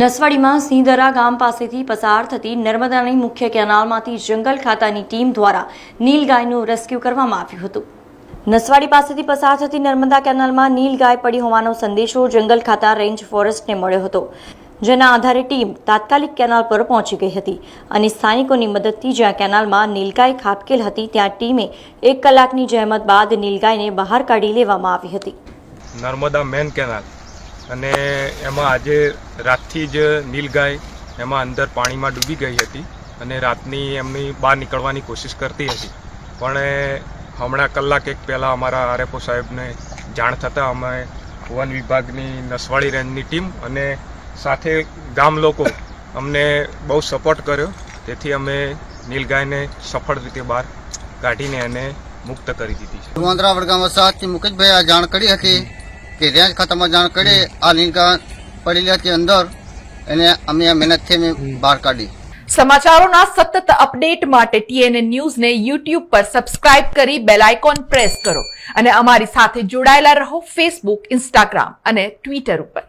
નસવાડીમાં સિંહદરા ગામ પાસેથી પસાર થતી નર્મદાની મુખ્ય કેનાલમાંથી જંગલ ખાતાની ટીમ દ્વારા નીલગાયનું રેસ્ક્યુ કરવામાં આવ્યું હતું. નસવાડી પાસેથી પસાર થતી નર્મદા કેનાલમાં નીલગાય પડી હોવાનો સંદેશો જંગલ ખાતા રેન્જ ફોરેસ્ટને મળ્યો હતો, જેના આધારે ટીમ તાત્કાલિક કેનાલ પર પહોંચી ગઈ હતી અને સ્થાનિકોની મદદથી જ્યાં કેનાલમાં નીલગાય ખાબકેલ હતી, ત્યાં ટીમે એક કલાકની જહેમત બાદ નીલગાયને બહાર કાઢી લેવામાં આવી હતી. Narmada main canal. અને એમાં આજે રાતથી જ નીલગાય એમાં અંદર પાણીમાં ડૂબી ગઈ હતી અને રાતની એમની બહાર નીકળવાની કોશિશ કરતી હતી. પણ હમણાં કલાક એક પહેલાં અમારા આરએફઓ સાહેબને જાણ થતાં અમે વન વિભાગની નસવાડી રેન્જની ટીમ અને સાથે ગામ લોકો અમને બહુ સપોર્ટ કર્યો. તેથી અમે નીલગાયને સફળ રીતે બહાર કાઢીને એને મુક્ત કરી દીધી છે. વડગામ વસાહતથી મુકેશભાઈ આ જાણ કરી હતી કે રેન્જ ખાતામાં જાણ કરી આ લીંકા પડેલી હતી અંદર એને અમે આ મહેનતથી અમે બહાર કાઢી. સમાચારોના સતત અપડેટ માટે ટીએનએ ન્યૂઝને યુટ્યુબ પર સબસ્ક્રાઇબ કરી બેલ આઇકોન પ્રેસ કરો અને અમારી સાથે જોડાયેલા રહો ફેસબુક ઇન્સ્ટાગ્રામ અને ટ્વિટર ઉપર.